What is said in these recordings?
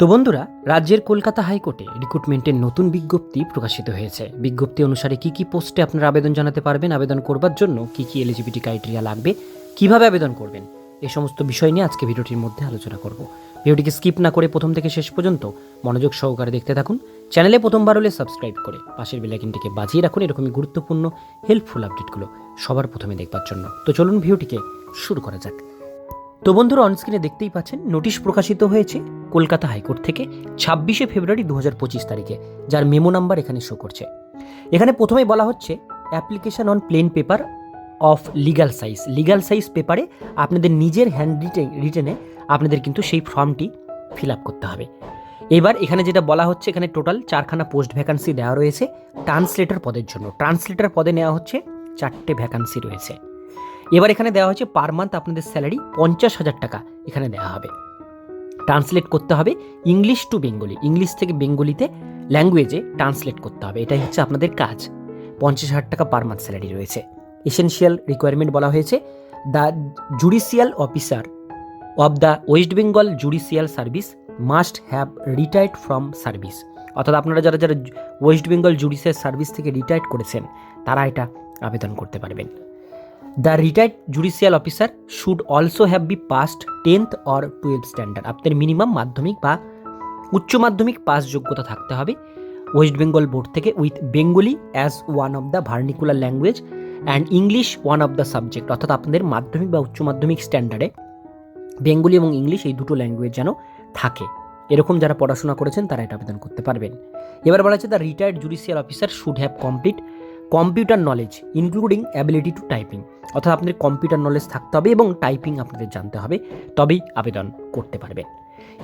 তো বন্ধুরা, রাজ্যের কলকাতা হাইকোর্টে রিক্রুটমেন্টের নতুন বিজ্ঞপ্তি প্রকাশিত হয়েছে। বিজ্ঞপ্তি অনুসারে কি কি পোস্টে আপনারা আবেদন জানাতে পারবেন, আবেদন করবার জন্য কি কি এলিজিবিলিটি ক্রাইটেরিয়া লাগবে, কীভাবে আবেদন করবেন এই সমস্ত বিষয় নিয়ে আজকে ভিডিওটির মধ্যে আলোচনা করব। ভিডিওটিকে স্কিপ না করে প্রথম থেকে শেষ পর্যন্ত মনোযোগ সহকারে দেখতে থাকুন, চ্যানেলে প্রথমবার হলে সাবস্ক্রাইব করে পাশের বেলাইকিনটিকে বাজিয়ে রাখুন, এরকমই গুরুত্বপূর্ণ হেল্পফুল আপডেটগুলো সবার প্রথমে দেখবার জন্য। তো চলুন ভিডিওটিকে শুরু করা যাক। তো বন্ধুরা অনস্ক্রিনে দেখতেই পাচ্ছেন নোটিশ প্রকাশিত হয়েছে কলকাতা হাইকোর্ট থেকে ছাব্বিশে ফেব্রুয়ারি দু হাজার পঁচিশ তারিখে, যার মেমো নাম্বার এখানে শো করছে। এখানে প্রথমে বলা হচ্ছে application on plain paper of legal size legal size পেপারে আপনাদের নিজের হ্যান্ড রিটেন আপনাদের কিন্তু সেই ফর্মটি ফিল আপ করতে হবে। এবার এখানে যেটা বলা হচ্ছে, এখানে টোটাল চারখানা পোস্ট ভ্যাকান্সি দেওয়া রয়েছে ট্রান্সলেটর পদের জন্য। ট্রান্সলেটর পদে নেওয়া হচ্ছে চারটে ভ্যাকান্সি রয়েছে। এবার এখানে দেওয়া হচ্ছে পার মান্থ আপনাদের স্যালারি পঞ্চাশ হাজার টাকা এখানে দেওয়া হবে। ট্রান্সলেট করতে হবে ইংলিশ টু বেঙ্গলি। ইংলিশ থেকে বেঙ্গলিতে ল্যাঙ্গুয়েজে ট্রান্সলেট করতে হবে। এটাই হচ্ছে আপনাদের কাজ। পঞ্চাশ হাজার টাকা পার মান্থ স্যালারি রয়েছে। এসেনশিয়াল রিকোয়ারমেন্ট বলা হয়েছে। The judicial officer of the West Bengal judicial service must have retired from service. অর্থাৎ আপনারা যারা যারা ওয়েস্ট বেঙ্গল জুডিশিয়াল সার্ভিস থেকে রিটায়ার্ড করেছেন, তারা এটা আবেদন করতে পারবেন। The retired judicial officer should also have be passed tenth or twelve standard আপনাদের মিনিমাম মাধ্যমিক বা উচ্চ মাধ্যমিক পাস যোগ্যতা থাকতে হবে। ওয়েস্ট বেঙ্গল বোর্ড থেকে with Bengali as one of the vernacular language and English one of the subject অর্থাৎ আপনাদের মাধ্যমিক বা উচ্চ মাধ্যমিক স্ট্যান্ডার্ডে বেঙ্গলি এবং ইংলিশ এই দুটো ল্যাঙ্গুয়েজ যেন থাকে। এরকম যারা পড়াশোনা করেছেন তারা এটা আবেদন করতে পারবেন। এবার বলা হচ্ছে the retired judicial officer should have complete computer knowledge including ability to typing অর্থাৎ আপনাদের কম্পিউটার নলেজ থাকতে হবে এবং টাইপিং আপনাদের জানতে হবে, তবেই আবেদন করতে পারবেন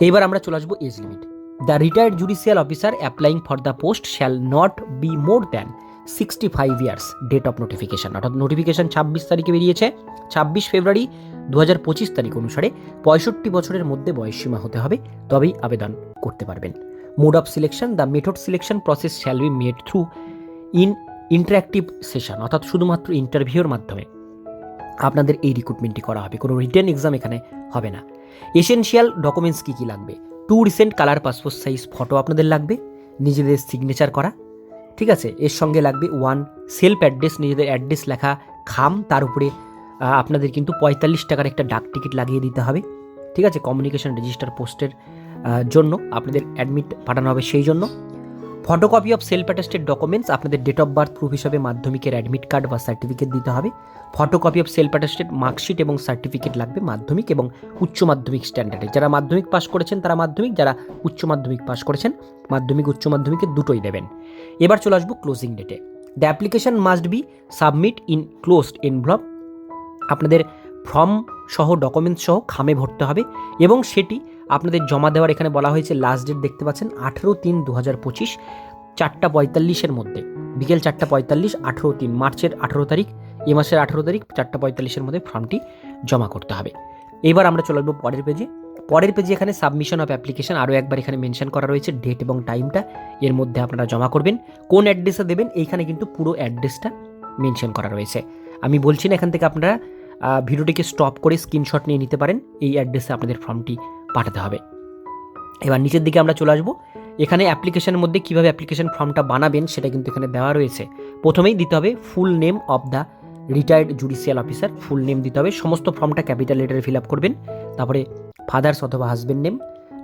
এইবার আমরা চলে আসব age limit the retired judicial officer applying for the post shall not be more than sixty five years date of notification অর্থাৎ নোটিফিকেশান ছাব্বিশ তারিখে বেরিয়েছে। ছাব্বিশ ফেব্রুয়ারি দু হাজার পঁচিশ তারিখ অনুসারে পঁয়ষট্টি বছরের মধ্যে বয়সসীমা হতে হবে, তবেই আবেদন করতে পারবেন। Mode of selection the method selection process shall be made through in interactive session অর্থাৎ শুধুমাত্র ইন্টারভিউর মাধ্যমে আপনাদের এই রিক্রুটমেন্টটি করা হবে। কোনো রিটার্ন এক্সাম এখানে হবে না। এসেনশিয়াল ডকুমেন্টস কী কী লাগবে? Two recent colour passport size photo আপনাদের লাগবে, নিজেদের সিগনেচার করা, ঠিক আছে? এর সঙ্গে লাগবে ওয়ান সেলফ অ্যাড্রেস নিজেদের অ্যাড্রেস লেখা, খাম, তার উপরে আপনাদের কিন্তু পঁয়তাল্লিশ টাকার একটা ডাক টিকিট লাগিয়ে দিতে হবে, ঠিক আছে? কমিউনিকেশন রেজিস্টার পোস্টের জন্য, আপনাদের অ্যাডমিট পাঠানো হবে সেই জন্য। Photocopy of self attested documents আপনাদের ডেট অফ বার্থ, প্রুফ হিসাবে মাধ্যমিকের অ্যাডমিট কার্ড বা সার্টিফিকেট দিতে হবে। Photocopy of self attested marksheet এবং সার্টিফিকেট লাগবে মাধ্যমিক এবং উচ্চ মাধ্যমিক স্ট্যান্ডার্ডে। যারা মাধ্যমিক পাস করেছেন, তারা মাধ্যমিক, যারা উচ্চ মাধ্যমিক পাস করেছেন, মাধ্যমিক, উচ্চ মাধ্যমিকের দুটোই দেবেন। এবার চলে আসব ক্লোজিং ডেটে the application must be submit in closed envelope আপনাদের ফর্ম সহ ডকুমেন্টস সহ খামে ভরতে হবে এবং সেটি আপনাদের জমা দেওয়ার এখানে বলা হয়েছে লাস্ট ডেট দেখতে পাচ্ছেন আঠেরো তিন দু হাজার পঁচিশ চারটা পঁয়তাল্লিশের মধ্যে। বিকেল চারটা পঁয়তাল্লিশ, আঠেরো তিন মার্চের আঠেরো তারিখ, এ মাসের আঠেরো তারিখ, চারটা পঁয়তাল্লিশের মধ্যে ফর্মটি জমা করতে হবে। এবার আমরা চলে আসব পরের পেজে পরের পেজে এখানে সাবমিশন অফ অ্যাপ্লিকেশন আরও একবার এখানে মেনশন করা রয়েছে ডেট এবং টাইমটা এর মধ্যে আপনারা জমা করবেন। কোন অ্যাড্রেসে দেবেন এইখানে কিন্তু পুরো অ্যাড্রেসটা মেনশন করা রয়েছে। আমি বলছি না এখান থেকে আপনারা ভিডিওটিকে স্টপ করে স্ক্রিনশট নিয়ে নিতে পারেন। এই অ্যাড্রেসে আপনাদের ফর্মটি পাঠাতে হবে। এবার নিচের দিকে আমরা চলে আসব। এখানে অ্যাপ্লিকেশনের মধ্যে কীভাবে অ্যাপ্লিকেশন ফর্মটা বানাবেন সেটা কিন্তু এখানে দেওয়া রয়েছে। প্রথমেই দিতে হবে full name of the retired judicial officer full name দিতে হবে। সমস্ত ফর্মটা ক্যাপিটাল লেটারে ফিল আপ করবেন। তারপরে ফাদার্স অথবা husband name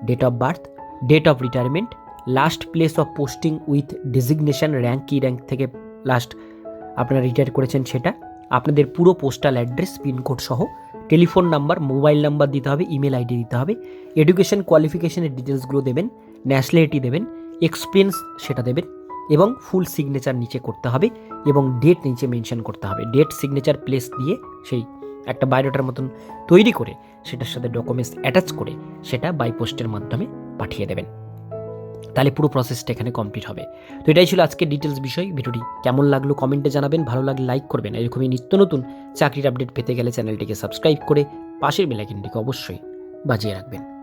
date of birth date of retirement last place of posting with designation rank কি র্যাঙ্ক থেকে লাস্ট আপনারা রিটায়ার করেছেন সেটা। আপনাদের পুরো পোস্টাল অ্যাড্রেস পিনকোড সহ টেলিফোন নাম্বার মোবাইল নাম্বার দিতে হবে ইমেল আইডি দিতে হবে। এডুকেশন কোয়ালিফিকেশনের ডিটেলসগুলো দেবেন ন্যাশনালিটি দেবেন এক্সপিরিয়েন্স সেটা দেবেন এবং ফুল সিগনেচার নিচে করতে হবে এবং ডেট নিচে মেনশন করতে হবে। ডেট সিগনেচার প্লেস দিয়ে সেই একটা বায়োডাটার মতন তৈরি করে সেটার সাথে ডকুমেন্টস অ্যাটাচ করে সেটা বাই পোস্টের মাধ্যমে পাঠিয়ে দেবেন। তাহলে পুরো প্রসেসটা এখানে কমপ্লিট হবে। তো এটাই ছিল আজকে ডিটেলস বিষয়। ভিডিওটি কেমন লাগল কমেন্টে জানাবেন। ভালো লাগলে লাইক করবেন। এরকমই নিত্য নতুন চাকরির আপডেট পেতে গেলে চ্যানেলটিকে সাবস্ক্রাইব করে পাশের বেলাইকিনটিকে অবশ্যই বাজিয়ে রাখবেন।